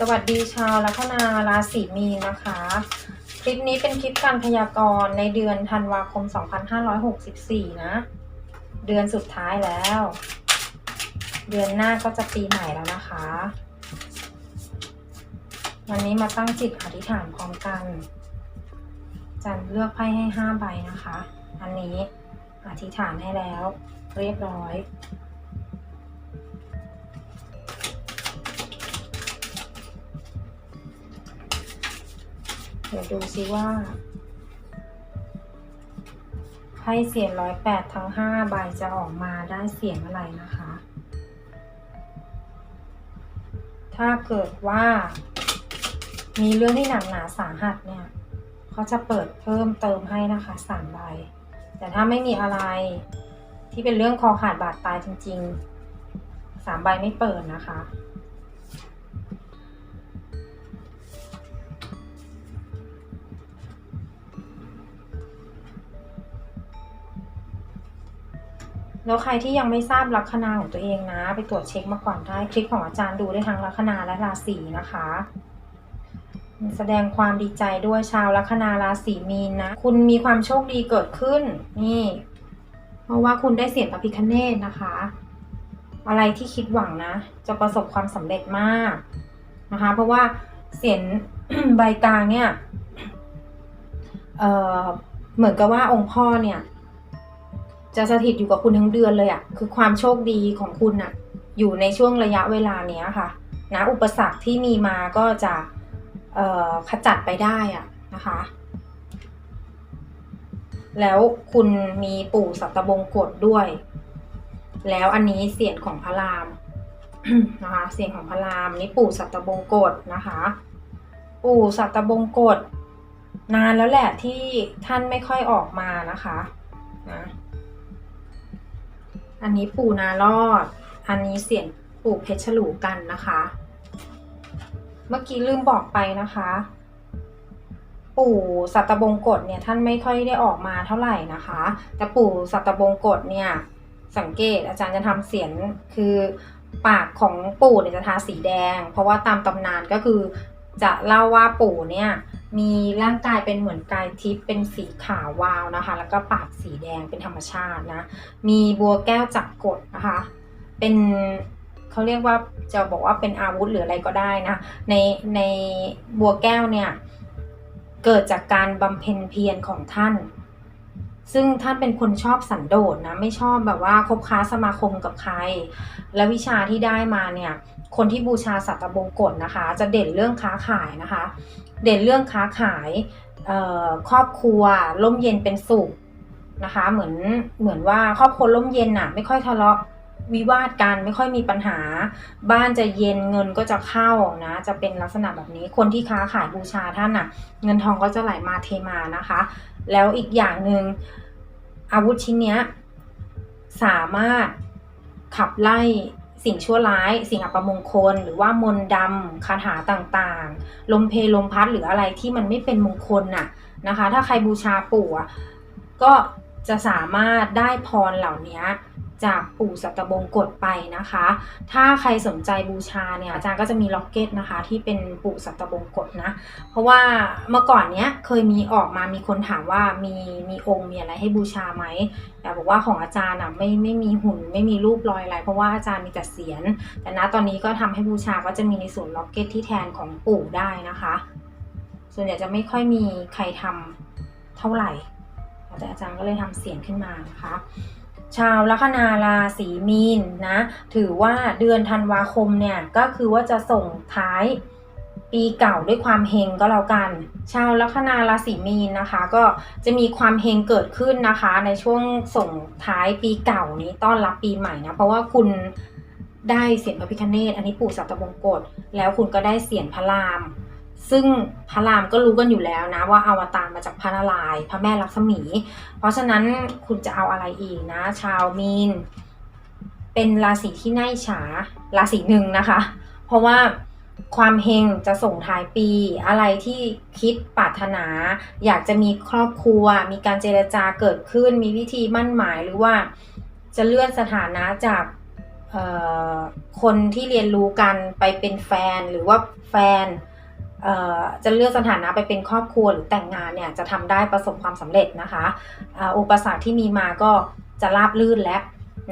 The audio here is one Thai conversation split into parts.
สวัสดีชาวลัคนาราศีมีนนะคะ คลิปนี้เป็นคลิปการพยากรณ์ในเดือนธันวาคม 2564 นะ เดือนสุดท้ายแล้ว เดือนหน้าก็จะปีใหม่แล้วนะคะ วันนี้มาตั้งจิตอธิษฐานพร้อมกัน จันเลือกไพ่ให้ 5 ใบนะคะ อันนี้อธิษฐานให้แล้ว เรียบร้อย เดี๋ยวดูซิว่าไพ่เสียงร้อยแปดทั้งห้าใบจะออกมาได้เสียงอะไรนะคะ ถ้าเกิดว่า มีเรื่องที่หนักหนาสาหัสเนี่ยเขาจะเปิดเพิ่มเติมให้นะคะสามใบ แต่ถ้าไม่มีอะไรที่เป็นเรื่องคอขาดบาดตายจริงๆสามใบไม่เปิดนะคะ แล้วใครที่ยังไม่ทราบลัคนาของตัวเองนะ ไปตรวจเช็คมาก่อนได้ คลิปของอาจารย์ดูได้ทั้งลัคนาและราศีนะคะ แสดงความดีใจด้วยชาวลัคนาราศีมีนนะ คุณมีความโชคดีเกิดขึ้น นี่ เพราะว่าคุณได้เสียงพระพิคเนตนะคะ อะไรที่คิดหวังนะ จะประสบความสำเร็จมากนะคะ เพราะว่าเสียงใบกลางเนี่ย เอ่อ เหมือนกับว่าองค์พ่อเนี่ย จะสถิตอยู่กับคุณทั้งเดือนเลยอะ่ะคือความโชคดีของคุณน่ะอยู่ในช่วงระยะเวลาเนี้ยค่ะนะอุปสรรคที่มีมาก็จะขจัดไปได้อะนะคะ แล้วคุณมีปู่สัตบงกฎด้วย แล้วอันนี้เสียงของพระรามนะคะเสียงของพระรามนี่ปู่สัตบงกฎนะคะ ปู่สัตบงกฎนานแล้วแหละที่ท่านไม่ค่อยออกมานะคะนะ อันนี้ปู่นารอด อันนี้เสียงปู่เพชรฉลูกันนะคะ เมื่อกี้ลืมบอกไปนะคะ ปู่สัตบงกฎเนี่ยท่านไม่ค่อยได้ออกมาเท่าไหร่นะคะ แต่ปู่สัตบงกฎเนี่ยสังเกตอาจารย์จะทำเสียงคือปากของปู่เนี่ยจะทาสีแดง เพราะว่าตามตำนานก็คือ จะเล่าว่าปู่เนี่ยมีร่างกายเป็นเหมือนกายทิพย์เป็นสีขาววาวนะคะ แล้วก็ปากสีแดงเป็นธรรมชาตินะ มีบัวแก้วจับกดนะคะ เป็นเขาเรียกว่าจะบอกว่าเป็นอาวุธหรืออะไรก็ได้นะ ในในบัวแก้วเนี่ยเกิดจากการบำเพ็ญเพียรของท่าน ซึ่งท่านเป็นคนชอบสันโดษนะ ไม่ชอบแบบว่าคบค้าสมาคมกับใคร และวิชาที่ได้มาเนี่ย คนที่บูชาสัตบงกฎนะคะ จะเด่นเรื่องค้าขายนะคะ เด่นเรื่องค้าขายครอบครัวร่มเย็นเป็นสุขนะคะ เหมือนเหมือนว่าครอบครัวร่มเย็นน่ะไม่ค่อยทะเลาะวิวาทกันไม่ค่อยมีปัญหา บ้านจะเย็นเงินก็จะเข้านะ จะเป็นลักษณะแบบนี้คนที่ค้าขายบูชาท่านน่ะ เงินทองก็จะไหลมาเทมานะคะ แล้วอีกอย่างหนึ่งอาวุธชิ้นเนี้ยสามารถขับไล่ สิ่งชั่วร้าย สิ่งอัปมงคล หรือว่ามนต์ดำคาถาต่างๆ ลมเพลลมพัดหรืออะไรที่มันไม่เป็นมงคลน่ะนะคะ ถ้าใครบูชาปู่ก็จะสามารถได้พรเหล่านี้ จากปู่สัตบงกฎไปนะคะ ถ้าใครสนใจบูชาเนี่ยอาจารย์ก็จะมีล็อกเก็ตนะคะที่เป็นปู่สัตบงกฎนะ เพราะว่าเมื่อก่อนเนี้ยเคยมีออกมามีคนถามว่ามีมีองค์มีอะไรให้บูชาไหมแต่บอกว่าของอาจารย์อะไม่ไม่มีหุ่นไม่มีรูปรอยอะไร เพราะว่าอาจารย์มีแต่เสียน แต่ณตอนนี้ก็ทำให้บูชาก็จะมีในส่วนล็อกเก็ตที่แทนของปู่ได้นะคะ ส่วนใหญ่จะไม่ค่อยมีใครทำเท่าไหร่แต่อาจารย์ก็เลยทำเสียงขึ้นมานะคะ ชาวลัคนาราศีมีนนะถือว่าเดือนธันวาคมเนี่ยก็คือว่าจะส่งท้ายปีเก่าด้วยความเฮงก็แล้วกัน ชาวลัคนาราศีมีนนะคะ ก็จะมีความเฮงเกิดขึ้นนะคะ ในช่วงส่งท้ายปีเก่านี้ต้อนรับปีใหม่นะเพราะว่าคุณได้เสียงพระพิคเนตอันนี้ปู่สัตบงกฎแล้วคุณก็ได้เสียงพระราม ซึ่งพระรามก็รู้กันอยู่แล้วนะว่าอวตารมาจากพระนารายพระแม่ลักษมี เพราะฉะนั้นคุณจะเอาอะไรอีกนะ ชาวมีน เป็นราศีที่น่าฉาราศีหนึ่งนะคะ เพราะว่าความเฮงจะส่งท้ายปี อะไรที่คิดปรารถนา อยากจะมีครอบครัว มีการเจรจาเกิดขึ้น มีวิธีมั่นหมายหรือว่าจะเลื่อนสถานะจากคนที่เรียนรู้กันไปเป็นแฟนหรือว่าแฟน จะเลือกสถานะไปเป็นครอบครัวหรือแต่งงานเนี่ยจะทำได้ประสบความสำเร็จนะคะอุปสรรคที่มีมาก็จะราบลื่นและ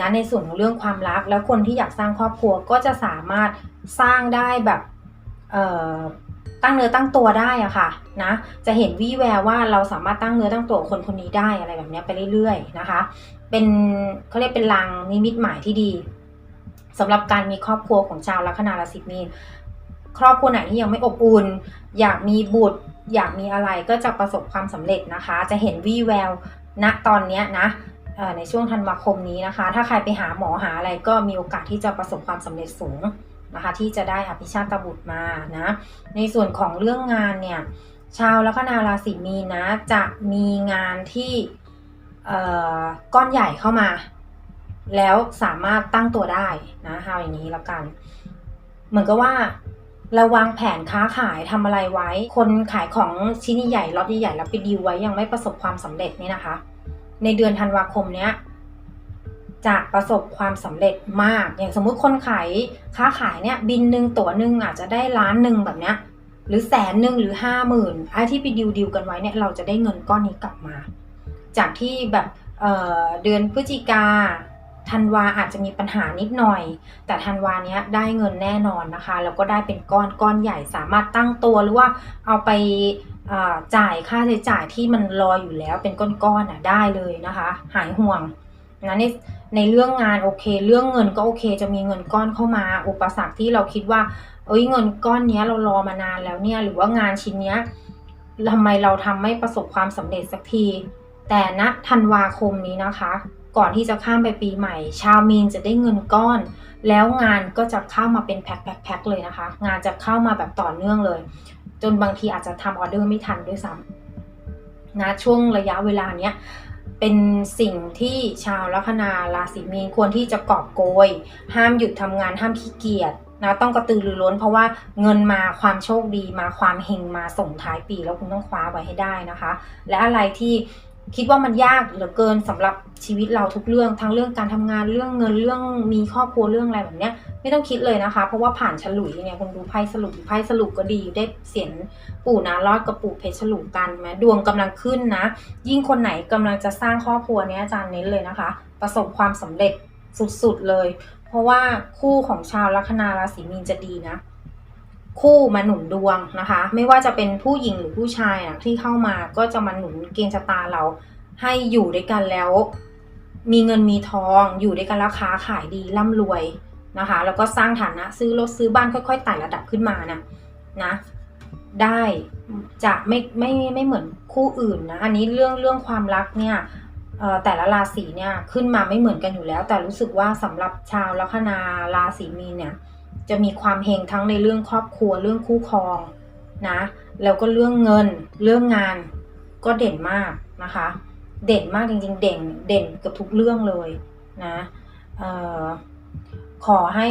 นะในส่วนของเรื่องความรัก แล้วคนที่อยากสร้างครอบครัวก็จะสามารถสร้างได้แบบตั้งเนื้อตั้งตัวได้อะค่ะนะจะเห็นวี่แววว่าเราสามารถตั้งเนื้อตั้งตัวคนคนนี้ได้อะไรแบบนี้ไปเรื่อยๆนะคะ เป็นเขาเรียกเป็นลางนิมิตหมายที่ดีสำหรับการมีครอบครัวของชาวลัคนาราศีมีน ครอบครัวไหนที่ยังไม่อบอุ่นอยากมีบุตร อยากมีอะไรก็จะประสบความสำเร็จนะคะ จะเห็นวี่แววณตอนนี้นะในช่วงธันวาคมนี้นะคะ ถ้าใครไปหาหมอหาอะไรก็มีโอกาสที่จะประสบความสำเร็จสูงนะคะ ที่จะได้อภิชาตบุตรมานะในส่วนของเรื่องงานเนี่ยชาวลัคนาราศีมีนนะจะมีงานที่ก้อนใหญ่เข้ามา แล้วสามารถตั้งตัวได้นะเอาอย่างนี้แล้วกัน เหมือนกับว่า เราวางแผนค้าขายทำอะไรไว้ คนขายของชิ้นใหญ่ล็อตใหญ่ๆแล้วไปดีลไว้ยังไม่ประสบความสำเร็จนี่นะคะ ในเดือนธันวาคมเนี้ยจะประสบความสำเร็จมาก อย่างสมมุติคนขายค้าขายเนี่ยบินหนึ่งตั๋วหนึ่งอาจจะได้ล้านหนึ่งแบบเนี้ยหรือแสนหนึ่งหรือห้าหมื่นไอ้ที่ไปดิวดิวกันไว้เนี่ยเราจะได้เงินก้อนนี้กลับมา จากที่แบบเเดือนพฤศจิกา ธันวาอาจจะมีปัญหานิดหน่อย แต่ธันวาเนี้ยได้เงินแน่นอนนะคะ แล้วก็ได้เป็นก้อนก้อนใหญ่สามารถตั้งตัวหรือว่าเอาไปจ่ายค่าใช้จ่ายที่มันรออยู่แล้วเป็นก้อนๆอะได้เลยนะคะ หายห่วงนะในในเรื่องงานโอเค เรื่องเงินก็โอเค จะมีเงินก้อนเข้ามา อุปสรรคที่เราคิดว่า เอ้ยเงินก้อนเนี้ยเรารอมานานแล้วเนี่ยหรือว่างานชิ้นเนี้ยทำไมเราทำไม่ประสบความสำเร็จสักที แต่ณธันวาคมนี้นะคะ ก่อนที่จะข้ามไปปีใหม่ ชาวมีนจะได้เงินก้อน แล้วงานก็จะเข้ามาเป็นแพ็คแพ็คแพ็คเลยนะคะ งานจะเข้ามาแบบต่อเนื่องเลย จนบางทีอาจจะทำออเดอร์ไม่ทันด้วยซ้ำนะช่วงระยะเวลาเนี้ยเป็นสิ่งที่ชาวลัคนาราศีมีนควรที่จะกอบโกย ห้ามหยุดทำงานห้ามขี้เกียจนะต้องกระตือรือร้นเพราะว่าเงินมาความโชคดีมาความเฮงมาส่งท้ายปีแล้วคุณต้องคว้าไว้ให้ได้นะคะ และอะไรที่ คิดว่ามันยากเหลือเกินสำหรับชีวิตเราทุกเรื่องทั้งเรื่องการทำงานเรื่องเงินเรื่องมีครอบครัวเรื่องอะไรแบบเนี้ยไม่ต้องคิดเลยนะคะ เพราะว่าผ่านฉลุยเนี่ยคุณดูไพ่สรุปไพ่สรุปก็ดีได้เสียงปู่นารอดกับปู่เพชรฉลุกันไหมดวงกำลังขึ้นนะ ยิ่งคนไหนกำลังจะสร้างครอบครัวเนี้ยอาจารย์เน้นเลยนะคะ ประสบความสำเร็จสุดๆเลย เพราะว่าคู่ของชาวลัคนาราศีมีนจะดีนะ คู่มาหนุนดวงนะคะ ไม่ว่าจะเป็นผู้หญิงหรือผู้ชายนะที่เข้ามาก็จะมาหนุนเกณฑ์ชะตาเราให้อยู่ด้วยกันแล้ว มีเงินมีทองอยู่ด้วยกันแล้วค้าขายดีร่ำรวยนะคะ แล้วก็สร้างฐานะซื้อรถซื้อบ้านค่อยๆไต่ระดับขึ้นมานะนะ ได้จะไม่ไม่ไม่เหมือนคู่อื่นนะอันนี้เรื่องเรื่องความรักเนี่ยแต่ละราศีเนี่ยขึ้นมาไม่เหมือนกันอยู่แล้ว แต่รู้สึกว่าสำหรับชาวลัคนาราศีมีนเนี่ย จะมีความเฮงทั้งในเรื่องครอบครัวเรื่องคู่ครองนะแล้วก็เรื่องเงินเรื่องงานก็เด่นมากนะคะ เด่นมากจริงๆ เด่นเด่นเกับทุกเรื่องเลยนะออขอให้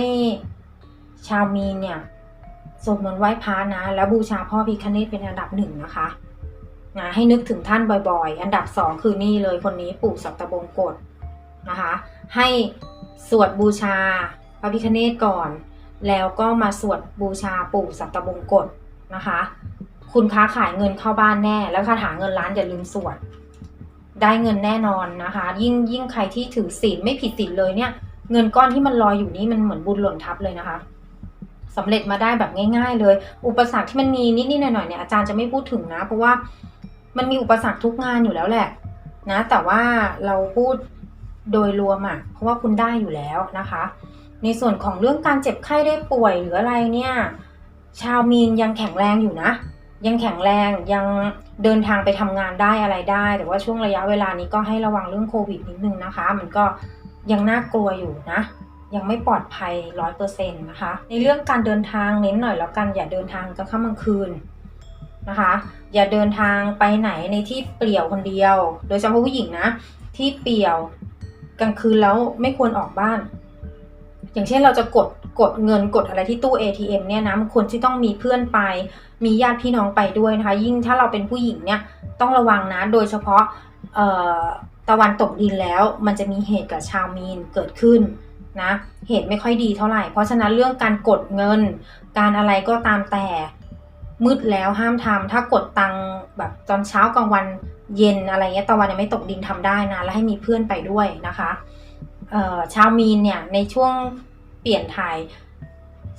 ชาวมีนเนี่ยสวดมนต์ไหว้พระนะ แล้วบูชาพ่อพิคเนตเป็นอันดับหนึ่งนะคะนะให้นึกถึงท่านบ่อยๆ อันดับสองคือนี่เลยคนนี้ปู่สัตบงกฎนะคะ ให้สวดบูชาพระพิคเนตก่อน แล้วก็มาสวดบูชาปู่สัตบงกฎนะคะ คุณค้าขายเงินเข้าบ้านแน่ แล้วคาถาเงินล้านอย่าลืมสวด ได้เงินแน่นอนนะคะ ยิ่งยิ่งใครที่ถือศีลไม่ผิดศีลเลยเนี่ย เงินก้อนที่มันลอยอยู่นี่มันเหมือนบุญหล่นทับเลยนะคะสำเร็จมาได้แบบง่าย ๆ เลย อุปสรรคที่มันมีนิดๆหน่อยๆเนี่ยอาจารย์จะไม่พูดถึงนะ เพราะว่ามันมีอุปสรรคทุกงานอยู่แล้วแหละนะ แต่ว่าเราพูด โดยรวมอะ่ะเพราะว่าคุณได้อยู่แล้วนะคะ ในส่วนของเรื่องการเจ็บไข้ได้ป่วยหรืออะไรเนี่ยชาวมีนยังแข็งแรงอยู่นะ ยังแข็งแรงยังเดินทางไปทำงานได้อะไรได้ แต่ว่าช่วงระยะเวลานี้ก็ให้ระวังเรื่องโควิดนิดนึงนะคะ มันก็ยังน่ากลัวอยู่นะ ยังไม่ปลอดภัยร้อยเปอร์เซ็นต์นะคะ ในเรื่องการเดินทางเน้นหน่อยแล้วกันอย่าเดินทางกลางค่ำกลางคืนนะคะ อย่าเดินทางไปไหนในที่เปลี่ยวคนเดียว โดยเฉพาะผู้หญิงนะ ที่เปลี่ยว กลางคืนแล้วไม่ควรออกบ้าน อย่างเช่นเราจะกดกดเงินกดอะไรที่ตู้ ATM เนี่ยนะมันควรที่ต้องมีเพื่อนไป มีญาติพี่น้องไปด้วยนะคะ ยิ่งถ้าเราเป็นผู้หญิงเนี่ยต้องระวังนะ โดยเฉพาะตะวันตกดินแล้ว มันจะมีเหตุกับชาวมีนเกิดขึ้นนะ เหตุไม่ค่อยดีเท่าไหร่ เพราะฉะนั้นเรื่องการกดเงิน การอะไรก็ตามแต่มืดแล้วห้ามทำถ้ากดตังแบบตอนเช้ากลางวัน เย็นอะไรเงี้ยตะวันยังไม่ตกดินทำได้นะ แล้วให้มีเพื่อนไปด้วยนะคะเอ่อชาวมีนเนี่ยในช่วงเปลี่ยนถ่าย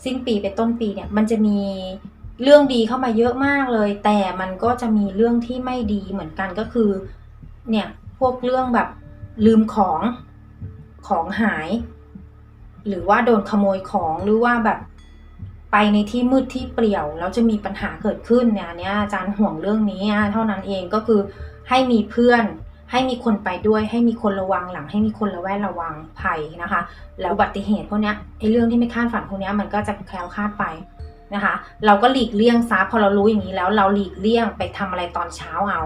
สิ้นปีไปต้นปีเนี่ยมันจะมีเรื่องดีเข้ามาเยอะมากเลย แต่มันก็จะมีเรื่องที่ไม่ดีเหมือนกันก็คือเนี่ยพวกเรื่องแบบลืมของของหาย หรือว่าโดนขโมยของหรือว่าแบบไปในที่มืดที่เปลี่ยวแล้วจะมีปัญหาเกิดขึ้นเนี่ยอันนี้อาจารย์ห่วงเรื่องนี้เท่านั้นเองก็คือ ให้มีเพื่อน ให้มีคนไปด้วย ให้มีคนระวังหลัง ให้มีคนระแวดระวังภัยนะคะ แล้วอุบัติเหตุพวกเนี้ยไอ้เรื่องที่ไม่คาดฝันพวกเนี้ยมันก็จะแคล้วคลาดไปนะคะ เราก็หลีกเลี่ยงซะพอเรารู้อย่างนี้แล้ว เราหลีกเลี่ยงไปทำอะไรตอนเช้าเอา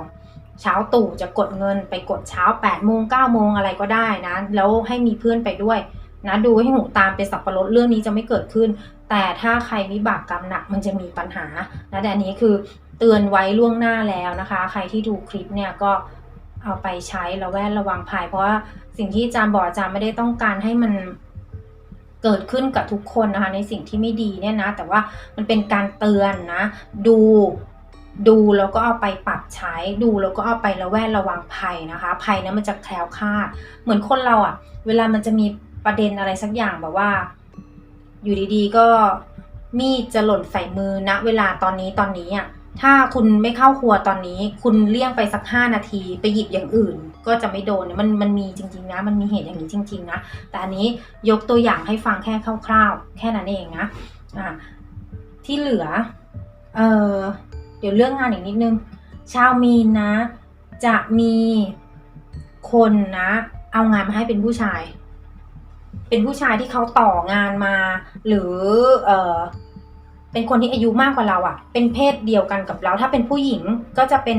เช้าตู่จะกดเงินไปกดเช้า8ปดโมงเก้าโมงอะไรก็ได้นะ แล้วให้มีเพื่อนไปด้วยนะดูให้หูตามเป็นสับปะรดเรื่องนี้จะไม่เกิดขึ้น แต่ถ้าใครวิบากกรรมหนักมันจะมีปัญหานะแต่อันนี้คือ เตือนไว้ล่วงหน้าแล้วนะคะ ใครที่ดูคลิปเนี่ยก็เอาไปใช้ระแวดระวังภัย เพราะว่าสิ่งที่อาจารย์บอกอาจารย์ไม่ได้ต้องการให้มันเกิดขึ้นกับทุกคนนะคะ ในสิ่งที่ไม่ดีเนี่ยนะ แต่ว่ามันเป็นการเตือนนะ ดูดูแล้วก็เอาไปปรับใช้ดูแล้วก็เอาไประแวดระวังภัยนะคะภัยนั้นมันจะแคล้วคลาด เหมือนคนเราอะเวลามันจะมีประเด็นอะไรสักอย่างแบบว่า อยู่ดีๆก็มีดจะหล่นใส่มือณเวลาตอนนี้ตอนนี้อะ ถ้าคุณไม่เข้าครัวตอนนี้ คุณเลี่ยงไปสักห้านาที ไปหยิบอย่างอื่น ก็จะไม่โดนมันมันมีจริง ๆ นะ มันมีเหตุอย่างนี้จริง ๆ นะ แต่อันนี้ยกตัวอย่างให้ฟังแค่คร่าวๆ แค่นั้นเองนะอ่าที่เหลือเออเดี๋ยวเรื่องงานอีกนิดนึง ชาวมีนนะ จะมีคนนะ เอางานมาให้เป็นผู้ชาย เป็นผู้ชายที่เขาต่องานมา หรือเออ เป็นคนที่อายุมากกว่าเราอะ่ะ เป็นเพศเดียวกันกับเรา ถ้าเป็นผู้หญิงก็จะเป็น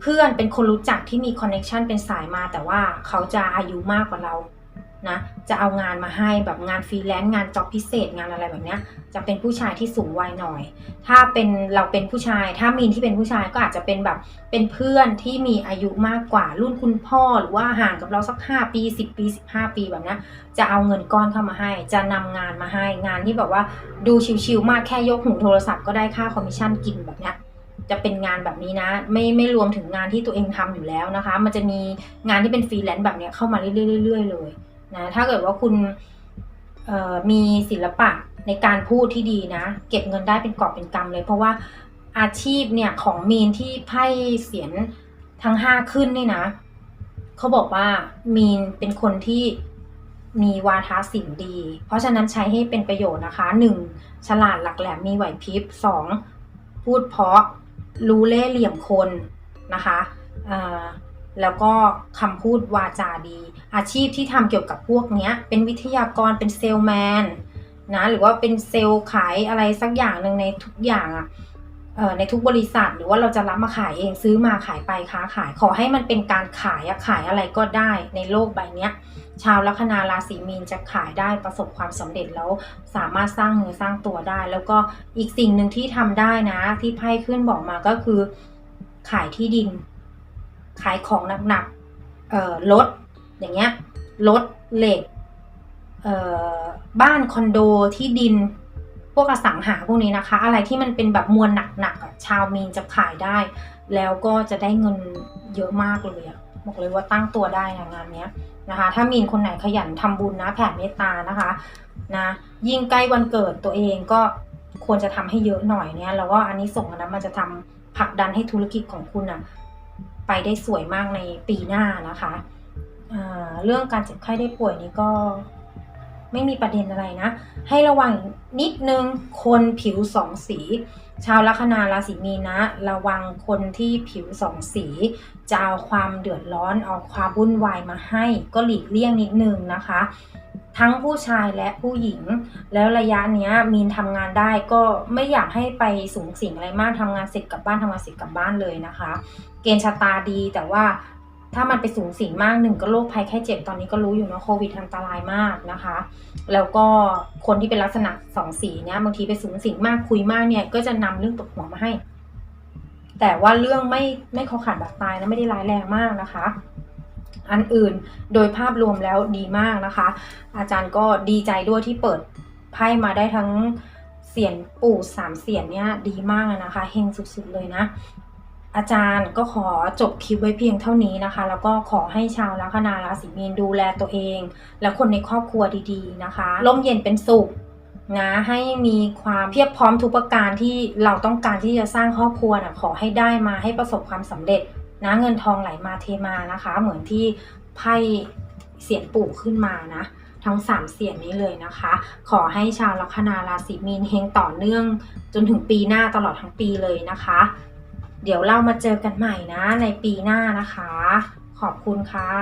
เพื่อนเป็นคนรู้จักที่มีคอนเน็ชันเป็นสายมา แต่ว่าเขาจะอายุมากกว่าเรา นะจะเอางานมาให้แบบงานฟรีแลนซ์งานจ็อบพิเศษงานอะไรแบบเนี้ยจะเป็นผู้ชายที่สูงวัยหน่อย ถ้าเป็นเราเป็นผู้ชาย ถ้ามีนที่เป็นผู้ชายก็อาจจะเป็นแบบเป็นเพื่อนที่มีอายุมากกว่ารุ่นคุณพ่อหรือว่าห่างกับเราสัก 5 ปี 10 ปี 15 ปีแบบเนี้ยจะเอาเงินก้อนเข้ามาให้ จะนำงานมาให้งานที่แบบว่าดูชิวๆมากแค่ยกหูโทรศัพท์ก็ได้ค่าคอมมิชชั่นกินแบบเนี้ยจะเป็นงานแบบนี้นะ ไม่ไม่รวมถึงงานที่ตัวเองทำอยู่แล้วนะคะ มันจะมีงานที่เป็นฟรีแลนซ์แบบเนี้ยเข้ามาเรื่อยๆเลย นะถ้าเกิดว่าคุณมีศิลปะในการพูดที่ดีนะ เก็บเงินได้เป็นกอบเป็นกำเลย เพราะว่าอาชีพเนี่ยของมีนที่ไพ่เสียนทั้งห้าขึ้นนี่นะเขาบอกว่ามีนเป็นคนที่มีวาทศิลป์ดี เพราะฉะนั้นใช้ให้เป็นประโยชน์นะคะหนึ่งฉลาดหลักแหลมมีไหวพริบสองพูดเพราะรู้เล่ห์เหลี่ยมคนนะคะแล้วก็คำพูดวาจาดี อาชีพที่ทำเกี่ยวกับพวกนี้เป็นวิทยากรเป็นเซลแมนนะหรือว่าเป็นเซลล์ขายอะไรสักอย่างหนึ่งในทุกอย่างอะในทุกบริษัทหรือว่าเราจะรับมาขายเองซื้อมาขายไปค้าขาย ขอให้มันเป็นการขายขายอะไรก็ได้ในโลกใบนี้ชาวลัคนาราศีมีนจะขายได้ประสบความสำเร็จแล้วสามารถสร้างเนื้อสร้างตัวได้ แล้วก็อีกสิ่งหนึ่งที่ทำได้นะ ที่ไพ่ขึ้นบอกมาก็คือ ขายที่ดิน ขายของหนักๆเอ่ อย่างเงี้ยรถเหล็กบ้านคอนโดที่ดินพวกอสังหาพวกนี้นะคะ อะไรที่มันเป็นแบบมวลหนักๆชาวมีนจะขายได้ แล้วก็จะได้เงินเยอะมากเลยอะบอกเลยว่าตั้งตัวได้นะงานเนี้ยนะคะ ถ้ามีนคนไหนขยันทำบุญนะแผ่เมตตานะคะนะยิ่งใกล้วันเกิดตัวเองก็ควรจะทำให้เยอะหน่อยเนี่ยแล้วก็อันนี้ส่งนะมันจะทำผลักดันให้ธุรกิจของคุณอะไปได้สวยมากในปีหน้านะคะ เรื่องการเจ็บไข้ได้ป่วยนี้ก็ไม่มีประเด็นอะไรนะ ให้ระวังนิดนึงคนผิวสองสี ชาวลัคนาราศีมีนะ ระวังคนที่ผิวสองสีจะเอาความเดือดร้อนเอาความวุ่นวายมาให้ ก็หลีกเลี่ยงนิดนึงนะคะ ทั้งผู้ชายและผู้หญิง แล้วระยะเนี้ยมีนทำงานได้ก็ไม่อยากให้ไปสูงสิงอะไรมากทำงานเสร็จกลับบ้านทำงานเสร็จกลับบ้านเลยนะคะ เกณฑ์ชะตาดีแต่ว่า ถ้ามันไปสูงสิงมากหนึ่งก็โรคภัยแค่เจ็บตอนนี้ก็รู้อยู่นะโควิดอันตรายมากนะคะ แล้วก็คนที่เป็นลักษณะสองสีเนี้ยบางทีไปสูงสิงมากคุยมากเนี่ยก็จะนำเรื่องตกหัวมาให้ แต่ว่าเรื่องไม่ไม่ขอขาดบาดตายนะไม่ได้ร้ายแรงมากนะคะ อันอื่นโดยภาพรวมแล้วดีมากนะคะ อาจารย์ก็ดีใจด้วยที่เปิดไพ่มาได้ทั้งเสียนปู่สามเสียนเนี่ยดีมากนะคะเฮงสุดๆเลยนะ อาจารย์ก็ขอจบคลิปไว้เพียงเท่านี้นะคะ แล้วก็ขอให้ชาวลัคนาราศีมีนดูแลตัวเอง และคนในครอบครัวดีๆนะคะร่มเย็นเป็นสุขนะให้มีความเพียบพร้อมทุกประการที่เราต้องการที่จะสร้างครอบครัวนะขอให้ได้มาให้ประสบความสำเร็จนะเงินทองไหลมาเทมานะคะ เหมือนที่ไพ่เสียนปู่ขึ้นมานะทั้งสามเสียงนี้เลยนะคะ ขอให้ชาวลัคนาราศีมีนเฮงต่อเนื่อง จนถึงปีหน้าตลอดทั้งปีเลยนะคะ เดี๋ยวเรามาเจอกันใหม่นะในปีหน้านะคะ ขอบคุณค่ะ